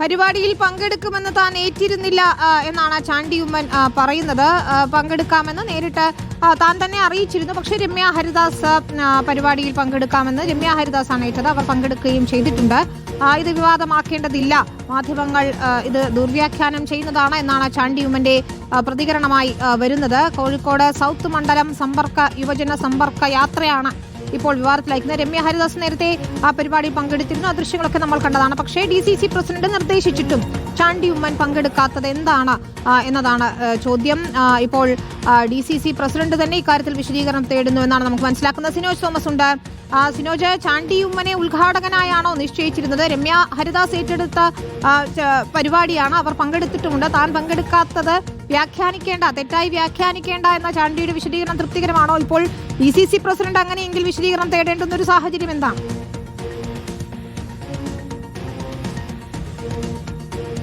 പരിപാടിയിൽ പങ്കെടുക്കുമെന്ന് താൻ ഏറ്റിരുന്നില്ല എന്നാണ് ചാണ്ടി ഉമ്മൻ പറയുന്നത്. പങ്കെടുക്കാമെന്ന് നേരിട്ട് താൻ തന്നെ അറിയിച്ചിരുന്നു. പക്ഷെ രമ്യ ഹരിദാസ് പരിപാടിയിൽ പങ്കെടുക്കാമെന്ന് രമ്യ ഹരിദാസ് ആണ് ഏറ്റത്. അവർ പങ്കെടുക്കുകയും ചെയ്തിട്ടുണ്ട്. ഇത് വിവാദമാക്കേണ്ടതില്ല. മാധ്യമങ്ങൾ ഇത് ദുർവ്യാഖ്യാനം ചെയ്യുന്നതാണ് എന്നാണ് ചാണ്ടി ഉമ്മന്റെ പ്രതികരണമായി വരുന്നത്. കോഴിക്കോട് സൗത്ത് മണ്ഡലം സമ്പർക്ക യുവജന സമ്പർക്ക യാത്രയാണ് ഇപ്പോൾ വിവാദത്തിലയക്കുന്നത് രമ്യ ഹരിദാസ് നേരത്തെ ആ പരിപാടിയിൽ പങ്കെടുത്തിരുന്നു. ആ ദൃശ്യങ്ങളൊക്കെ നമ്മൾ കണ്ടതാണ്. പക്ഷേ ഡി സി സി പ്രസിഡന്റ് നിർദ്ദേശിച്ചിട്ടും ചാണ്ടി ഉമ്മൻ പങ്കെടുക്കാത്തത് എന്താണ് എന്നതാണ് ചോദ്യം. ഇപ്പോൾ ഡി സി സി പ്രസിഡന്റ് തന്നെ ഇക്കാര്യത്തിൽ വിശദീകരണം തേടുന്നു എന്നാണ് നമുക്ക് മനസ്സിലാക്കുന്നത്. സിനോജ് തോമസ് ഉണ്ട്. സിനോജ് ചാണ്ടിയുമ്മനെ ഉദ്ഘാടകനായാണോ നിശ്ചയിച്ചിരുന്നത്? രമ്യ ഹരിദാസ് ഏറ്റെടുത്ത പരിപാടിയാണ് അവർ പങ്കെടുത്തിട്ടുമുണ്ട്. താൻ പങ്കെടുക്കാത്തത് വ്യാഖ്യാനിക്കേണ്ട തെറ്റായി വ്യാഖ്യാനിക്കേണ്ട എന്ന ചാണ്ടിയുടെ വിശദീകരണം തൃപ്തികരമാണോ? ഇപ്പോൾ ഇ സി സി പ്രസിഡന്റ് അങ്ങനെയെങ്കിൽ വിശദീകരണം തേടേണ്ടുന്ന ഒരു സാഹചര്യം എന്താണ്?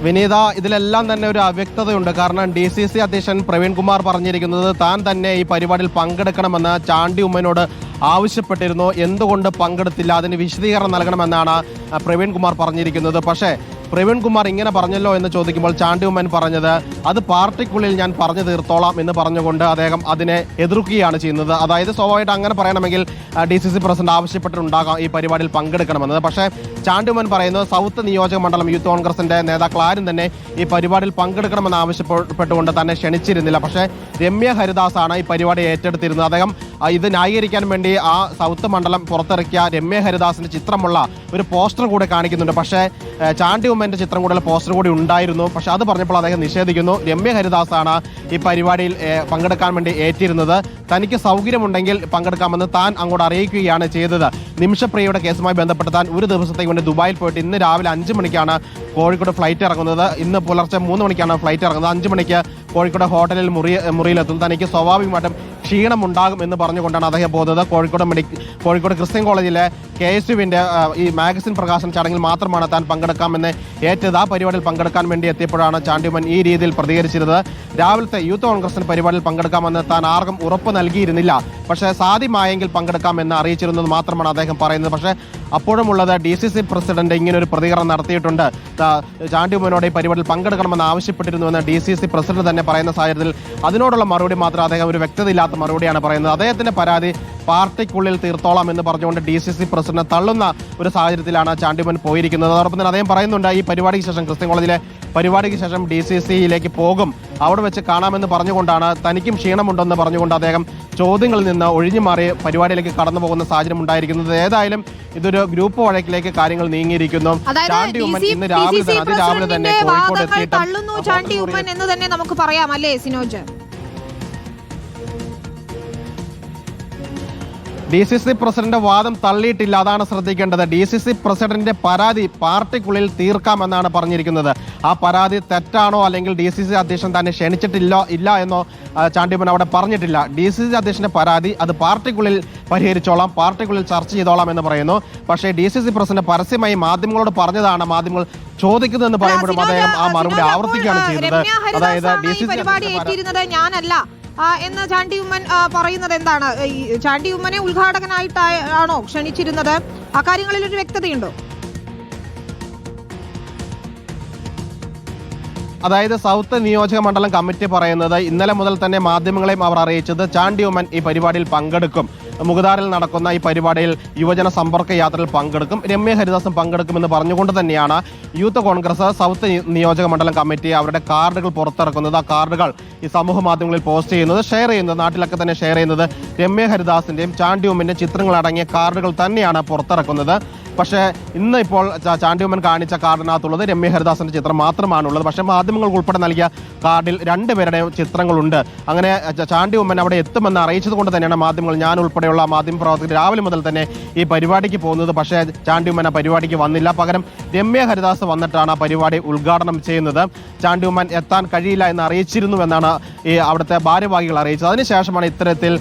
വിനീത ഇതിലെല്ലാം തന്നെ ഒരു അവ്യക്തതയുണ്ട്. കാരണം ഡി സി സി അധ്യക്ഷൻ പ്രവീൺ കുമാർ പറഞ്ഞിരിക്കുന്നത് താൻ തന്നെ ഈ പരിപാടിയിൽ പങ്കെടുക്കണമെന്ന് ചാണ്ടി ഉമ്മനോട് ആവശ്യപ്പെട്ടിരുന്നു. എന്തുകൊണ്ട് പങ്കെടുത്തില്ല? അതിന് വിശദീകരണം നൽകണമെന്നാണ് പ്രവീൺകുമാർ പ്രവീൺ കുമാർ പറഞ്ഞിരിക്കുന്നത്. പക്ഷേ പ്രവീൺ കുമാർ ഇങ്ങനെ പറഞ്ഞല്ലോ എന്ന് ചോദിക്കുമ്പോൾ ചാണ്ടി ഉമ്മൻ പറഞ്ഞത് അത് പാർട്ടിക്കുള്ളിൽ ഞാൻ പറഞ്ഞു തീർത്തോളാം എന്ന് പറഞ്ഞുകൊണ്ട് അദ്ദേഹം അതിനെ എതിർക്കുകയാണ് ചെയ്യുന്നത്. അതായത് സ്വാഭാവികമായിട്ട് അങ്ങനെ പറയണമെങ്കിൽ ഡി സി സി പ്രസിഡന്റ് ആവശ്യപ്പെട്ടിട്ടുണ്ടാകാം ഈ പരിപാടിയിൽ പങ്കെടുക്കണമെന്നത്. പക്ഷേ ചാണ്ടി ഉമ്മൻ പറയുന്നത് സൗത്ത് നിയോജക മണ്ഡലം യൂത്ത് കോൺഗ്രസിന്റെ നേതാക്കൾ ആരും തന്നെ ഈ പരിപാടിയിൽ പങ്കെടുക്കണമെന്ന് ആവശ്യപ്പെട്ടുകൊണ്ട് തന്നെ ക്ഷണിച്ചിരുന്നില്ല. പക്ഷേ രമ്യ ഹരിദാസ് ആണ് ഈ പരിപാടി ഏറ്റെടുത്തിരുന്നത്. അദ്ദേഹം ഇത് ന്യായീകരിക്കാൻ വേണ്ടി ആ സൗത്ത് മണ്ഡലം പുറത്തിറക്കിയ രമ്യ ഹരിദാസിന്റെ ചിത്രമുള്ള ഒരു പോസ്റ്റർ കൂടെ കാണിക്കുന്നുണ്ട്. പക്ഷേ ചാണ്ടി ഉമ്മന്റെ ചിത്രം കൂടെ പോസ്റ്റർ കൂടി ഉണ്ടായിരുന്നു. പക്ഷെ അത് പറഞ്ഞപ്പോൾ അദ്ദേഹം നിഷേധിക്കുന്നു. രമ്യ ഹരിദാസാണ് ഈ പരിപാടിയിൽ പങ്കെടുക്കാൻ വേണ്ടി ഏറ്റിരുന്നത്. തനിക്ക് സൗകര്യമുണ്ടെങ്കിൽ പങ്കെടുക്കാമെന്ന് താൻ അങ്ങോട്ട് അറിയിക്കുകയാണ് ചെയ്തത്. നിമിഷപ്രിയയുടെ കേസുമായി ബന്ധപ്പെട്ട് താൻ ഒരു ദിവസത്തേക്ക് വേണ്ടി ദുബായിൽ പോയിട്ട് ഇന്ന് രാവിലെ അഞ്ച് മണിക്കാണ് കോഴിക്കോട് ഫ്ലൈറ്റ് ഇറങ്ങുന്നത്. ഇന്ന് പുലർച്ചെ മൂന്ന് മണിക്കാണ് ഫ്ലൈറ്റ് ഇറങ്ങുന്നത്. അഞ്ച് മണിക്ക് കോഴിക്കോട് ഹോട്ടലിൽ മുറി മുറിയിലെത്തും. തനിക്ക് സ്വാഭാവികമായിട്ടും ക്ഷീണം ഉണ്ടാകും എന്ന് പറഞ്ഞുകൊണ്ടാണ് അദ്ദേഹം പോകുന്നത്. കോഴിക്കോട് മെഡിക്കൽ കോഴിക്കോട് ക്രിസ്ത്യൻ കോളേജിലെ കെ എസ് യുവിന്റെ ഈ മാഗസിൻ പ്രകാശന ചടങ്ങിൽ മാത്രമാണ് താൻ പങ്കെടുക്കാമെന്ന് ഏറ്റത് ആ പരിപാടിയിൽ പങ്കെടുക്കാൻ വേണ്ടി എത്തിയപ്പോഴാണ് ചാണ്ടിമൻ ഈ രീതിയിൽ പ്രതികരിച്ചിരുന്നത്. രാവിലത്തെ യൂത്ത് കോൺഗ്രസിന് പരിപാടിയിൽ പങ്കെടുക്കാമെന്ന് താൻ ആർക്കും ഉറപ്പ് നൽകിയിരുന്നില്ല. പക്ഷേ സാധ്യമായെങ്കിൽ പങ്കെടുക്കാമെന്ന് അറിയിച്ചിരുന്നത് മാത്രമാണ് അദ്ദേഹം പറയുന്നത്. പക്ഷേ അപ്പോഴുമുള്ളത് ഡി സി സി പ്രസിഡന്റ് ഇങ്ങനെ ഒരു പ്രതികരണം നടത്തിയിട്ടുണ്ട്. ചാണ്ടിമോനോട് ഈ പരിപാടിയിൽ പങ്കെടുക്കണമെന്ന് ആവശ്യപ്പെട്ടിരുന്നുവെന്ന് ഡി സി സി പ്രസിഡന്റ് തന്നെ പറയുന്ന സാഹചര്യത്തിൽ അതിനോടുള്ള മറുപടി മാത്രം അദ്ദേഹം ഒരു വ്യക്തതയില്ലാത്ത മറുപടിയാണ് പറയുന്നത്. അദ്ദേഹത്തിന്റെ പരാതി പാർട്ടിക്കുള്ളിൽ തീർത്തോളാം എന്ന് പറഞ്ഞുകൊണ്ട് ഡി സി സി പ്രസിഡന്റ് തള്ളുന്ന ഒരു സാഹചര്യത്തിലാണ് ചാണ്ടിമൻ പോയിരിക്കുന്നത്. അതോടൊപ്പം തന്നെ അദ്ദേഹം പറയുന്നുണ്ട് ഈ പരിപാടിക്ക് ശേഷം ക്രിസ്ത്യൻ കോളേജിലെ പരിപാടിക്ക് ശേഷം ഡി സി സിയിലേക്ക് പോകും. അവിടെ വെച്ച് കാണാമെന്ന് പറഞ്ഞുകൊണ്ടാണ് തനിക്കും ക്ഷീണമുണ്ടെന്ന് പറഞ്ഞുകൊണ്ട് അദ്ദേഹം ചോദ്യങ്ങളിൽ നിന്ന് ഒഴിഞ്ഞു മാറി പരിപാടിയിലേക്ക് കടന്നു പോകുന്ന സാഹചര്യം ഉണ്ടായിരിക്കുന്നത്. ഏതായാലും ഇതൊരു ഗ്രൂപ്പ് വഴക്കിലേക്ക് കാര്യങ്ങൾ നീങ്ങിയിരിക്കുന്നു. ചാണ്ടി ഉമ്മൻ ഇന്ന് രാവിലെ തന്നെ അതിരാവിലെ തന്നെ കോഴിക്കോട് എത്തിയിട്ട് എന്ന് തന്നെ നമുക്ക് പറയാം അല്ലേ Sinoj? D C C president വാദം തള്ളിയിട്ടില്ല അതാണ് ശ്രദ്ധിക്കേണ്ടത്. ഡി സി സി പ്രസിഡന്റിന്റെ പരാതി പാർട്ടിക്കുള്ളിൽ തീർക്കാമെന്നാണ് പറഞ്ഞിരിക്കുന്നത്. ആ പരാതി തെറ്റാണോ അല്ലെങ്കിൽ ഡി സി സി അധ്യക്ഷൻ തന്നെ ക്ഷണിച്ചിട്ടില്ല ഇല്ല എന്നോ ആ, ചാണ്ടിമൻ അവിടെ പറഞ്ഞിട്ടില്ല. ഡി സി സി അധ്യക്ഷന്റെ പരാതി അത് പാർട്ടിക്കുള്ളിൽ പരിഹരിച്ചോളാം പാർട്ടിക്കുള്ളിൽ ചർച്ച ചെയ്തോളാം എന്ന് പറയുന്നു. പക്ഷേ ഡി സി സി പ്രസിഡന്റ് പരസ്യമായി മാധ്യമങ്ങളോട് പറഞ്ഞതാണ് മാധ്യമങ്ങൾ ചോദിക്കുന്നതെന്ന് പറയുമ്പോഴും അദ്ദേഹം ആ മറുപടി ആവർത്തിക്കുകയാണ് ചെയ്യുന്നത് അതായത് ഡി സി സി ഞാനല്ല. എന്ന് ചാണ്ടി ഉമ്മൻ പറയുന്നത് എന്താണ്? ഈ ചാണ്ടി ഉമ്മനെ ഉദ്ഘാടകനായിട്ടാണോ ക്ഷണിച്ചിരുന്നത്? അക്കാര്യങ്ങളിൽ ഒരു വ്യക്തതയുണ്ടോ? അതായത് സൗത്ത് നിയോജക മണ്ഡലം കമ്മിറ്റി പറയുന്നത് ഇന്നലെ മുതൽ തന്നെ മാധ്യമങ്ങളെയും അവർ അറിയിച്ചത് ചാണ്ടി ഉമ്മൻ ഈ പരിപാടിയിൽ പങ്കെടുക്കും. മുകുതാറിൽ നടക്കുന്ന ഈ പരിപാടിയിൽ യുവജന സമ്പർക്ക യാത്രയിൽ പങ്കെടുക്കും. രമ്യ ഹരിദാസും പങ്കെടുക്കുമെന്ന് പറഞ്ഞുകൊണ്ട് തന്നെയാണ് യൂത്ത് കോൺഗ്രസ് സൗത്ത് നിയോജക മണ്ഡലം കമ്മിറ്റി അവരുടെ കാർഡുകൾ പുറത്തിറക്കുന്നത്. ആ കാർഡുകൾ ഈ സമൂഹ മാധ്യമങ്ങളിൽ പോസ്റ്റ് ചെയ്യുന്നത് ഷെയർ ചെയ്യുന്നത് നാട്ടിലൊക്കെ തന്നെ ഷെയർ ചെയ്യുന്നത് രമ്യ ഹരിദാസിന്റെയും ചാണ്ടി ചിത്രങ്ങളടങ്ങിയ കാർഡുകൾ തന്നെയാണ് പുറത്തിറക്കുന്നത്. പക്ഷേ ഇന്ന് ഇപ്പോൾ ചാണ്ടിയമ്മൻ കാണിച്ച കാർഡിനകത്തുള്ളത് രമ്യ ഹരിദാസിന്റെ ചിത്രം മാത്രമാണുള്ളത്. പക്ഷേ മാധ്യമങ്ങൾക്ക് ഉൾപ്പെടെ നൽകിയ കാർഡിൽ രണ്ടുപേരുടെയും ചിത്രങ്ങളുണ്ട്. അങ്ങനെ ചാണ്ടിയമ്മൻ അവിടെ എത്തുമെന്ന് അറിയിച്ചത് കൊണ്ട് തന്നെയാണ് മാധ്യമങ്ങൾ ഞാൻ ഉൾപ്പെടെയുള്ള മാധ്യമ പ്രവർത്തകർ രാവിലെ മുതൽ തന്നെ ഈ പരിപാടിക്ക് പോകുന്നത്. പക്ഷേ ചാണ്ടിയമ്മൻ ആ പരിപാടിക്ക് വന്നില്ല. പകരം രമ്യ ഹരിദാസ് വന്നിട്ടാണ് ആ പരിപാടി ഉദ്ഘാടനം ചെയ്യുന്നത്. ചാണ്ടിയമ്മൻ എത്താൻ കഴിയില്ല എന്ന് അറിയിച്ചിരുന്നുവെന്നാണ് ഈ അവിടുത്തെ ഭാരവാഹികൾ അറിയിച്ചത്. അതിനുശേഷമാണ് ഇത്തരത്തിൽ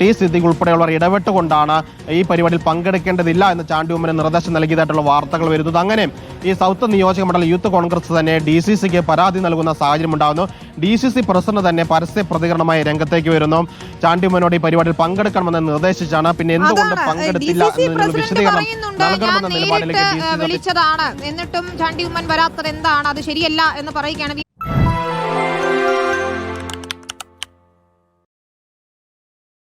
ടി സിദ്ദിഖ് ഉൾപ്പെടെയുള്ളവർ ഇടപെട്ടുകൊണ്ടാണ് ഈ പരിപാടിയിൽ പങ്കെടുക്കേണ്ടതില്ല എന്ന് ചാണ്ടിയമ്മന് നിർദ്ദേശം നിർദ്ദേശം നൽകിയതായിട്ടുള്ള വാർത്തകൾ വരുന്നത്. അങ്ങനെ ഈ സൗത്ത് നിയോജക മണ്ഡലം യൂത്ത് കോൺഗ്രസ് തന്നെ ഡി സി സിക്ക് പരാതി നൽകുന്ന സാഹചര്യം ഉണ്ടാകുന്നു ഡി സി സി പ്രസിഡന്റ് തന്നെ പരസ്യ പ്രതികരണമായി രംഗത്തേക്ക് വരുന്നു. ചാണ്ടി ഉമ്മനോട് ഈ പരിപാടിയിൽ പങ്കെടുക്കണമെന്ന് നിർദ്ദേശിച്ചാണ്. പിന്നെ എന്തുകൊണ്ട് പങ്കെടുത്തില്ല പ്രസിഡന്റ് വിശദീകരണം നൽകണമെന്ന നിലപാടിലേക്ക് വിളിച്ചതാണ്. എന്നിട്ടും ചാണ്ടി ഉമ്മൻ വരാത്തത് എന്താണ്? അത് ശരിയല്ല എന്ന് പറയുകയാണ്